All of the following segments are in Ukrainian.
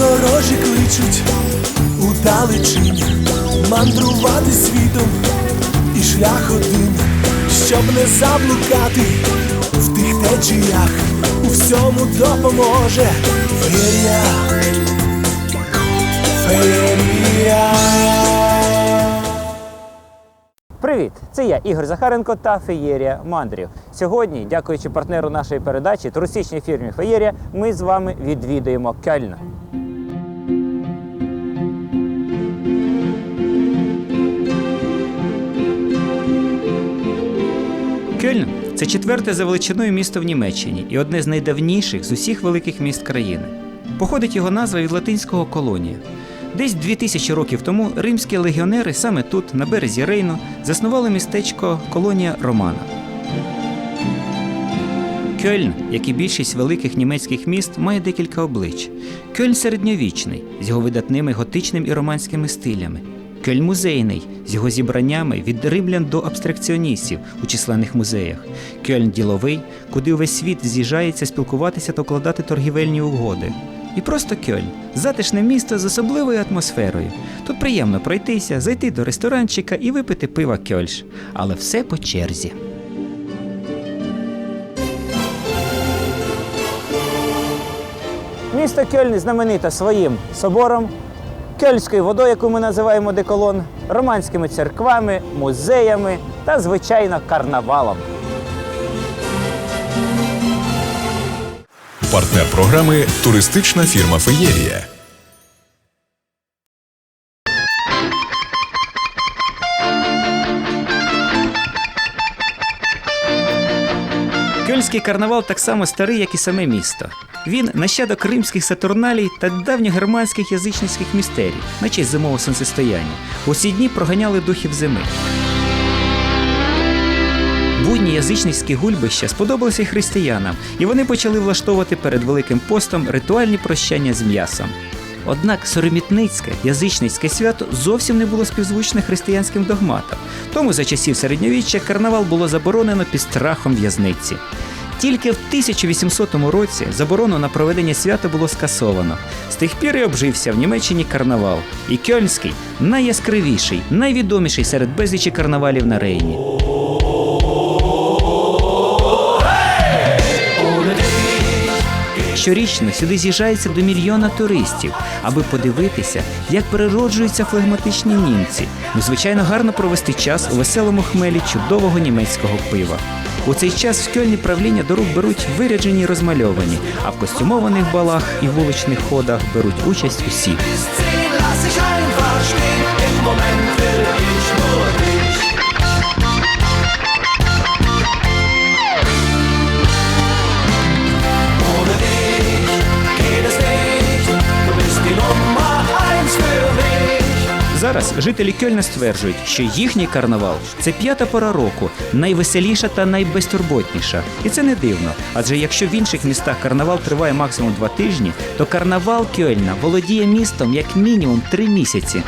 Подорожі кличуть у далечінь мандрувати світом і шлях один, щоб не заблукати в тих течіях, у всьому допоможе феєрія, феєрія. Привіт! Це я, Ігор Захаренко та Феєрія Мандрів. Сьогодні, дякуючи партнеру нашої передачі, туристичній фірмі Феєрія, ми з вами відвідуємо Кельн. Кельн це четверте за величиною місто в Німеччині і одне з найдавніших з усіх великих міст країни. Походить його назва від латинського колонія. Десь 2000 років тому римські легіонери саме тут, на березі Рейну, заснували містечко колонія Романа. Кьольн, як і більшість великих німецьких міст, має декілька облич. Кьольн середньовічний з його видатними готичним і романськими стилями. Кьольн музейний з його зібраннями від римлян до абстракціоністів у численних музеях. Кьольн діловий, куди увесь світ з'їжджається спілкуватися та укладати торгівельні угоди. І просто Кьольн затишне місто з особливою атмосферою. Тут приємно пройтися, зайти до ресторанчика і випити пива Кьольш. Але все по черзі. Місто Кьольн знамените своїм собором, кьольською водою, яку ми називаємо деколон, романськими церквами, музеями та, звичайно, карнавалом. Партнер програми туристична фірма Феєрія. Кьольський карнавал так само старий, як і саме місто. Він нащадок римських сатурналій та давньогерманських язичницьких містерій на честь зимового сонцестояння. У ці дні проганяли духів зими. Будні язичницькі гульбища сподобалися й християнам, і вони почали влаштовувати перед Великим постом ритуальні прощання з м'ясом. Однак соромітницьке язичницьке свято зовсім не було співзвучне християнським догматам, тому за часів середньовіччя карнавал було заборонено під страхом в'язниці. Тільки в 1800 році заборону на проведення свята було скасовано. З тих пір і обжився в Німеччині карнавал. І кьольнський найяскравіший, найвідоміший серед безлічі карнавалів на Рейні. Щорічно сюди з'їжджається до мільйона туристів, аби подивитися, як перероджуються флегматичні німці. Ну, звичайно, гарно провести час у веселому хмелі чудового німецького пива. У цей час в Кьольні правління до рук беруть виряджені розмальовані, а в костюмованих балах і вуличних ходах беруть участь усі. Зараз жителі Кельна стверджують, що їхній карнавал це п'ята пора року, найвеселіша та найбезтурботніша. І це не дивно. Адже якщо в інших містах карнавал триває максимум два тижні, то карнавал Кельна володіє містом як мінімум три місяці.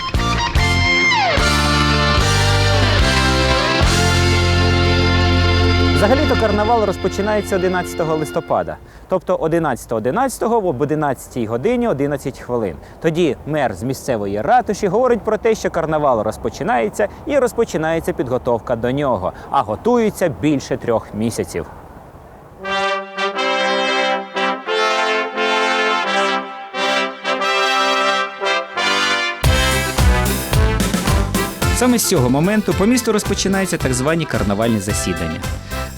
Взагалі-то карнавал розпочинається 11 листопада, тобто 11.11 об 11 годині 11 хвилин. Тоді мер з місцевої ратуші говорить про те, що карнавал розпочинається і розпочинається підготовка до нього, а готується більше трьох місяців. Саме з цього моменту по місту розпочинаються так звані карнавальні засідання.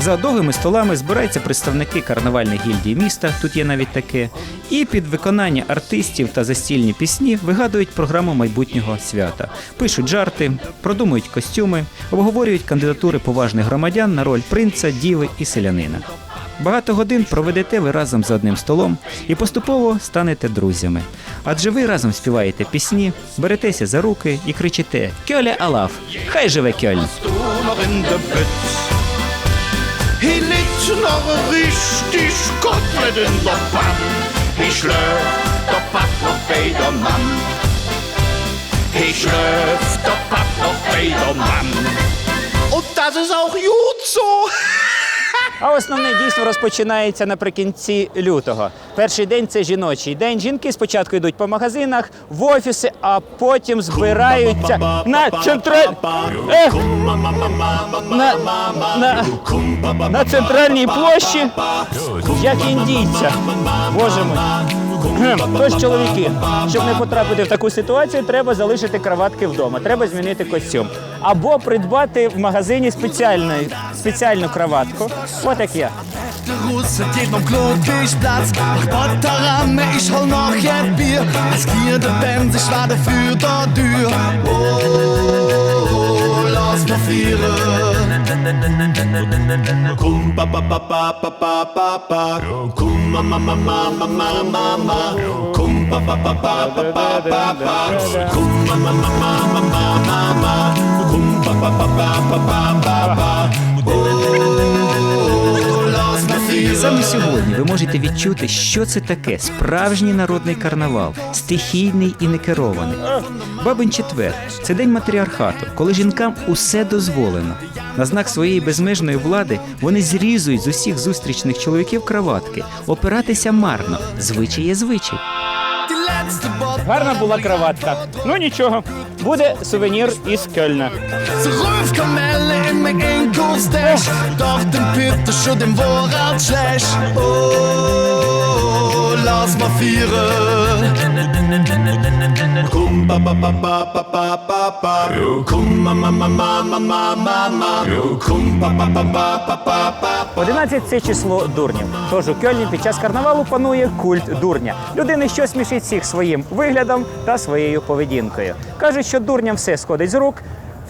За довгими столами збираються представники карнавальних гільдій міста, тут є навіть таке, і під виконання артистів та застільні пісні вигадують програму майбутнього свята, пишуть жарти, продумують костюми, обговорюють кандидатури поважних громадян на роль принца, діви і селянина. Багато годин проведете ви разом за одним столом і поступово станете друзями. Адже ви разом співаєте пісні, беретеся за руки і кричите Кьоле Алаф! Хай живе bei der Mann. Und das ist auch gut so. А основне дійство розпочинається наприкінці лютого. Перший день це жіночий день. Жінки спочатку йдуть по магазинах, в офіси, а потім збираються на централь... Ех! На, центральній площі, як індійця. Боже мой. Тож, чоловіки, щоб не потрапити в таку ситуацію, треба залишити краватки вдома, треба змінити костюм. Або придбати в магазині спеціальну, спеціальну краватку, от як я. Bier Kum pa pa pa pa pa pa pa pa Kum ma ma ma ma ma ma ma ma Kum pa pa pa pa pa pa pa pa Kum ma ma ma ma ma ma ma ma Kum pa pa pa pa pa pa pa pa Саме сьогодні ви можете відчути, що це таке справжній народний карнавал, стихійний і некерований. Бабин четвер це день матріархату, коли жінкам усе дозволено. На знак своєї безмежної влади вони зрізують з усіх зустрічних чоловіків краватки. Опиратися марно. Звичай є звичай. Гарна була краватка. Ну нічого, буде сувенір із Кельна. Ruf Kamelle in mein Enkelstash Doch den Pitte schon dem Vorrat schlecht Oh, lass mal vieren Kum pa pa pa pa pa pa pa pa Kum ma ma ma ma ma ma ma ma Kum pa pa pa pa pa pa pa 11 – це число дурнів. Тож у Кельні під час карнавалу панує культ дурня. Людини, що смішить всіх своїм виглядом та своєю поведінкою. Кажуть, що дурням все сходить з рук.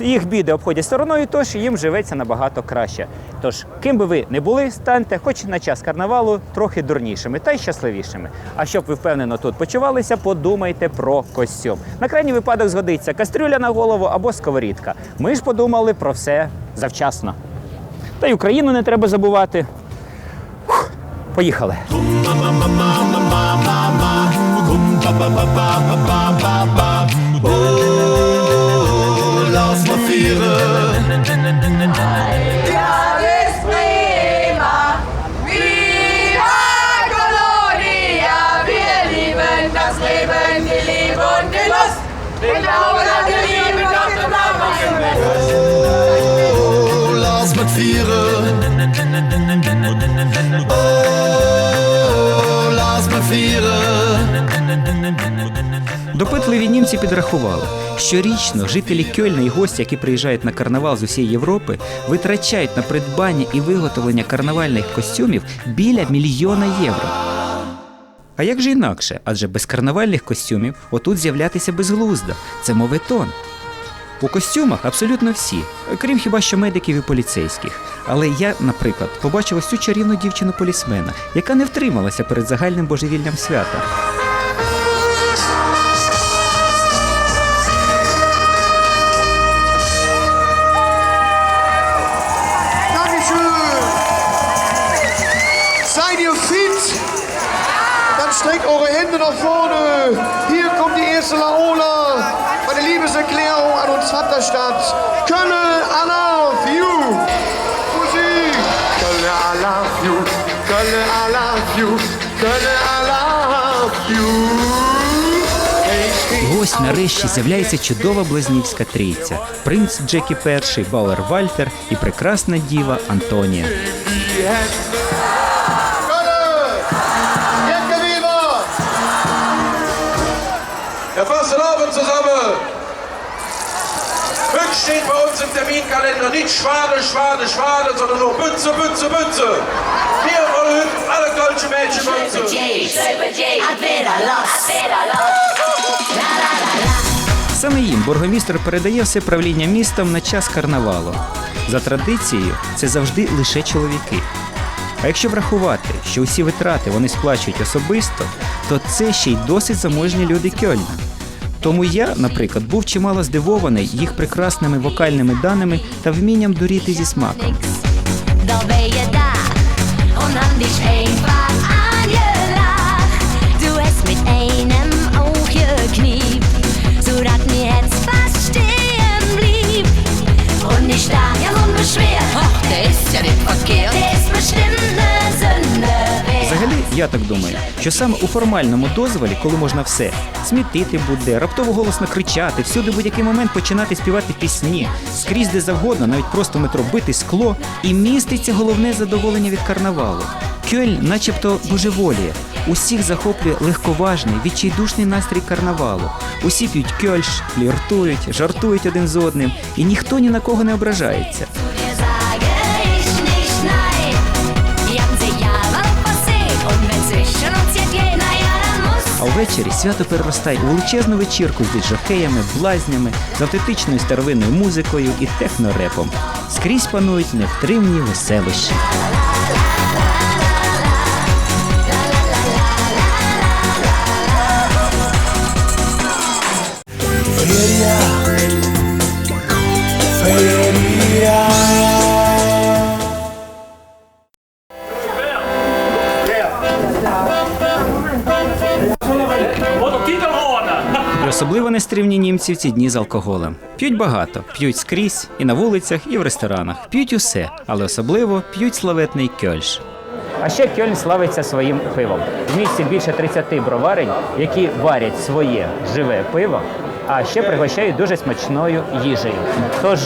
Їх біди обходять стороною, тож їм живеться набагато краще. Тож, ким би ви не були, станьте, хоч на час карнавалу, трохи дурнішими та й щасливішими. А щоб ви впевнено тут почувалися, подумайте про костюм. На крайній випадок згодиться кастрюля на голову або сковорідка. Ми ж подумали про все завчасно. Та й Україну не треба забувати. Фух, Поїхали. Oh, Tiere. Допитливі німці підрахували, щорічно жителі Кьольна і гості, які приїжджають на карнавал з усієї Європи, витрачають на придбання і виготовлення карнавальних костюмів біля мільйона євро. А як же інакше? Адже без карнавальних костюмів отут з'являтися безглуздо. Це моветон. У костюмах абсолютно всі, крім хіба що медиків і поліцейських. Але я, наприклад, побачив ось цю чарівну дівчину-полісмена, яка не втрималася перед загальним божевільням свята. Vaterstadt. Könne, I love you. Musik. Könne, I love you. Könne, I love you. Könne, I love you. Ось нарешті з'являється чудова близнівська трійця: принц Джекі І, Бауер Вальтер і прекрасна діва Антонія. Könne. Jacke Weber. Ja, fassen Abend zusammen! Höchst steht bei uns im Terminkalender nicht Schwade, Schwade, Schwade, sondern nur Bütze, Bütze, Bütze. Wir wollen alle deutsche Mädchen Bütze. Саме їм бургомістр передає все правління містом на час карнавалу. За традицією, це завжди лише чоловіки. А якщо врахувати, що усі витрати вони сплачують особисто, то це ще й досить заможні люди Кьольна. Тому я, наприклад, був чимало здивований їх прекрасними вокальними даними та вмінням дуріти зі смаком. Я так думаю, що саме у формальному дозволі, коли можна все смітити буде, раптово голосно кричати, всюди будь-який момент починати співати пісні, скрізь де завгодно, навіть просто метро бити скло, і міститься головне задоволення від карнавалу. Кьольн начебто божеволіє. Усіх захоплює легковажний, відчайдушний настрій карнавалу. Усі п'ють кьольш, фліртують, жартують один з одним, і ніхто ні на кого не ображається. Ввечері свято переростає у величезну вечірку з діджокеями, блазнями, з автентичною старовинною музикою і технорепом. Скрізь панують невтримні веселощі. Особливо нестримні німці в ці дні з алкоголем. П'ють багато, п'ють скрізь, і на вулицях, і в ресторанах. П'ють усе, але особливо п'ють славетний кьольш. А ще Кьольн славиться своїм пивом. В місті більше 30 броварень, які варять своє живе пиво, а ще пригощають дуже смачною їжею. Тож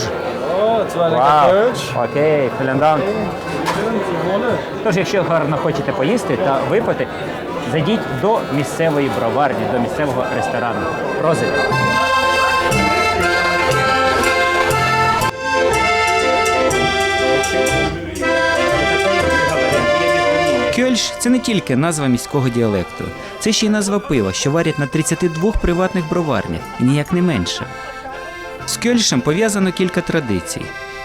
Вау, окей, Тож, якщо гарно хочете поїсти та випити, зайдіть до місцевої броварні, до місцевого ресторану. Прозит. Кьольш це не тільки назва міського діалекту, це ще й назва пива, що варять на 32 приватних броварнях, і ніяк не менше. З кьольшем пов'язано кілька традицій.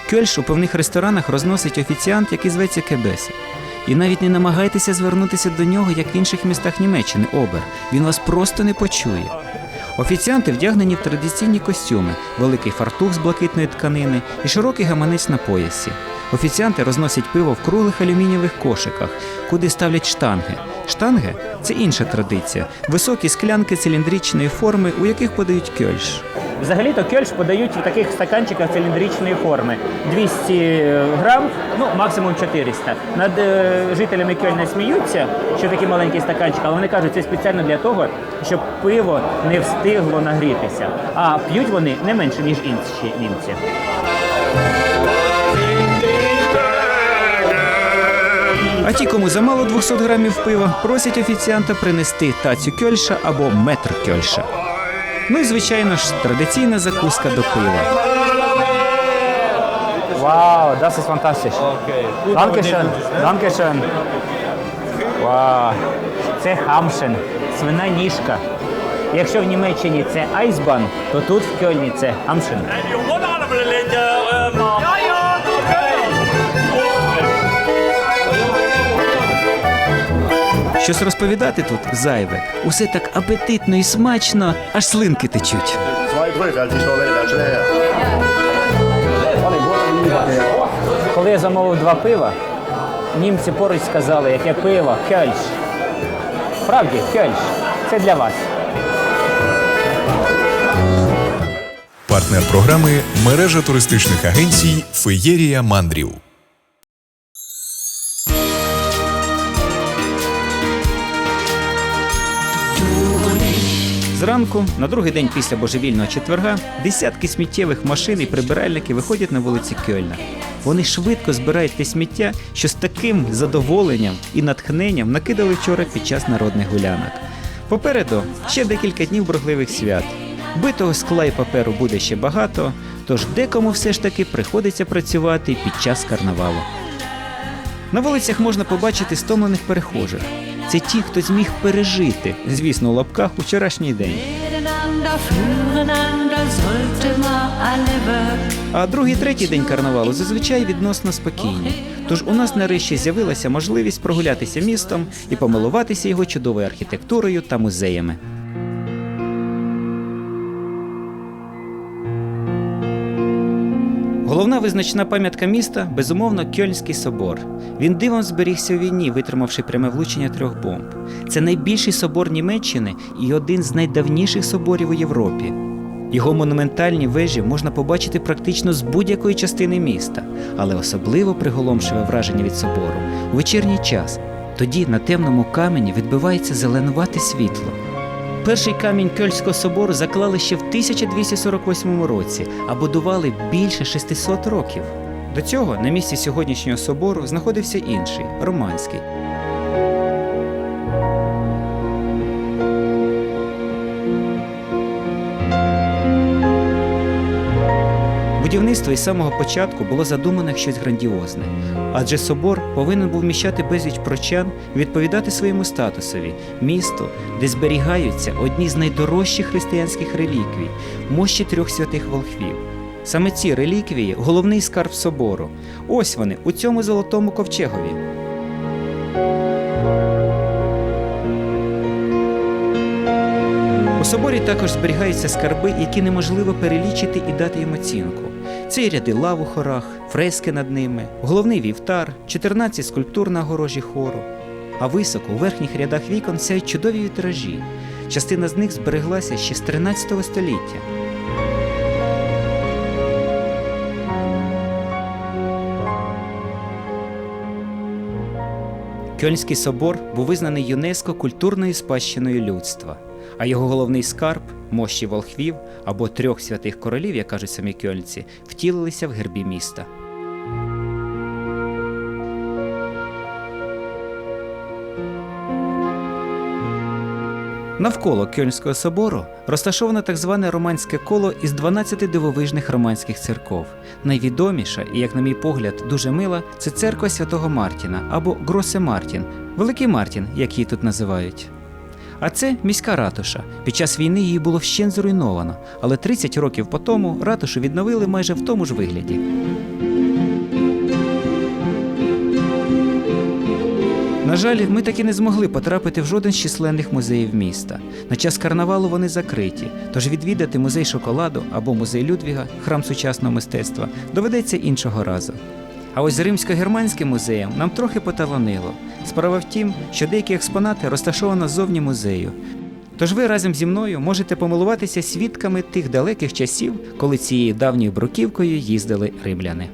Кьольш у певних ресторанах розносить офіціант, який зветься Кебесі. І навіть не намагайтеся звернутися до нього, як в інших містах Німеччини, Обер. Він вас просто не почує. Офіціанти вдягнені в традиційні костюми, великий фартух з блакитної тканини і широкий гаманець на поясі. Офіціанти розносять пиво в круглих алюмінієвих кошиках, куди ставлять штанги. Штанги це інша традиція високі склянки циліндричної форми, у яких подають кьольш. Взагалі-то кьольш подають в таких стаканчиках циліндричної форми. 200 грам, ну максимум 400. Над е, жителями Кьольна сміються, що такий маленький стаканчик, але вони кажуть, це спеціально для того, щоб пиво не встигло нагрітися. А п'ють вони не менше, ніж інші німці. А ті, кому замало 200 грамів пива, просять офіціанта принести тацю кьольша або метр кьольша. Ну і звичайно ж, традиційна закуска до пива. Вау, das ist fantastisch. Dankeschön. Dankeschön. Вау. Це хамшен, свина ніжка. Якщо в Німеччині це айсбан, то тут в Кьольні це хамшен. Щось розповідати тут зайве. Усе так апетитно і смачно, аж слинки течуть. Коли я замовив два пива, німці поруч сказали, яке пиво, кельш. Справді, кельш. Це для вас. Партнер програми мережа туристичних агенцій Феєрія мандрів. Зранку, на другий день після божевільного четверга, десятки сміттєвих машин і прибиральники виходять на вулиці Кьольна. Вони швидко збирають те сміття, що з таким задоволенням і натхненням накидали вчора під час народних гулянок. Попереду ще декілька днів бурхливих свят. Битого скла і паперу буде ще багато, тож декому все ж таки приходиться працювати під час карнавалу. На вулицях можна побачити стомлених перехожих. Це ті, хто зміг пережити, звісно, у лапках вчорашній день. А другий, третій день карнавалу зазвичай відносно спокійні. Тож у нас нарешті з'явилася можливість прогулятися містом і помилуватися його чудовою архітектурою та музеями. Головна визначна пам'ятка міста безумовно Кьольнський собор. Він дивом зберігся у війні, витримавши пряме влучення трьох бомб. Це найбільший собор Німеччини і один з найдавніших соборів у Європі. Його монументальні вежі можна побачити практично з будь-якої частини міста, але особливо приголомшиве враження від собору у вечірній час. Тоді на темному камені відбивається зеленувате світло. Перший камінь Кельського собору заклали ще в 1248 році, а будували більше 600 років. До цього на місці сьогоднішнього собору знаходився інший романський. Будівництво із самого початку було задумано щось грандіозне, адже собор повинен був вміщати безліч прочан відповідати своєму статусові місто, де зберігаються одні з найдорожчих християнських реліквій мощі трьох святих волхвів. Саме ці реліквії головний скарб собору. Ось вони у цьому золотому ковчегові. Соборі також зберігаються скарби, які неможливо перелічити і дати їм оцінку. Це і ряди лав у хорах, фрески над ними, головний вівтар, 14 скульптур на огорожі хору. А високо у верхніх рядах вікон сяють чудові вітражі. Частина з них збереглася ще з 13 століття. Кьольнський собор був визнаний ЮНЕСКО культурною спадщиною людства, а його головний скарб мощі волхвів або трьох святих королів, як кажуть самі кьольці, втілилися в гербі міста. Навколо Кьольнського собору розташоване так зване романське коло із 12 дивовижних романських церков. Найвідоміша і, як на мій погляд, дуже мила це церква святого Мартіна або Гросе Мартін, Великий Мартін, як її тут називають. А це міська ратуша. Під час війни її було вщен зруйновано, але 30 років по тому ратушу відновили майже в тому ж вигляді. На жаль, ми так і не змогли потрапити в жоден з численних музеїв міста. На час карнавалу вони закриті, тож відвідати музей шоколаду або музей Людвіга, храм сучасного мистецтва, доведеться іншого разу. А ось з римсько-германським музеєм нам трохи поталанило. Справа в тім, що деякі експонати розташовано ззовні музею. Тож ви разом зі мною можете помилуватися свідками тих далеких часів, коли цією давньою бруківкою їздили римляни.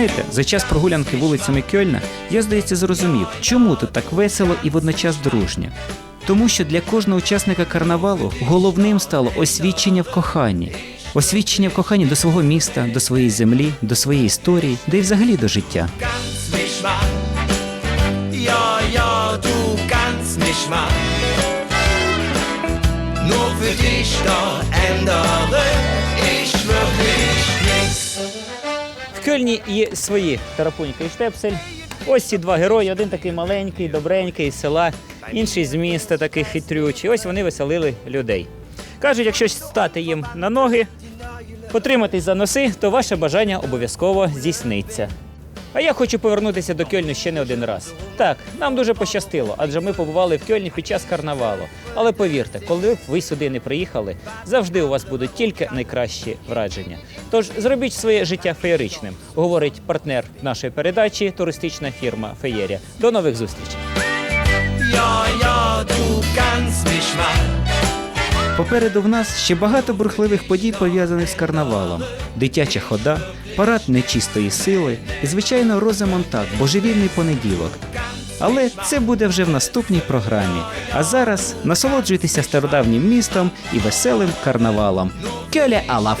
Знаєте, за час прогулянки вулицями Кьольна я, здається, зрозумів, чому тут так весело і водночас дружньо. Тому що для кожного учасника карнавалу головним стало освідчення в коханні. Освідчення в коханні до свого міста, до своєї землі, до своєї історії, де й взагалі до життя. Nur für dich da ändere Кельні і свої Тарапунька і Штепсель. Ось ці два герої: один такий маленький, добренький з села, інший з міста, такий хитрючий. Ось вони веселили людей. Кажуть, якщо стати їм на ноги, потриматись за носи, то ваше бажання обов'язково здійсниться. А я хочу повернутися до Кьольну ще не один раз. Так, нам дуже пощастило, адже ми побували в Кьольні під час карнавалу. Але повірте, коли б ви сюди не приїхали, завжди у вас будуть тільки найкращі враження. Тож зробіть своє життя феєричним, говорить партнер нашої передачі, туристична фірма Феєрія. До нових зустрічей. Попереду в нас ще багато бурхливих подій пов'язаних з карнавалом: дитяча хода, парад нечистої сили і, звичайно, Розамонтак, божевільний понеділок. Але це буде вже в наступній програмі. А зараз насолоджуйтеся стародавнім містом і веселим карнавалом. Кьоля Алаф!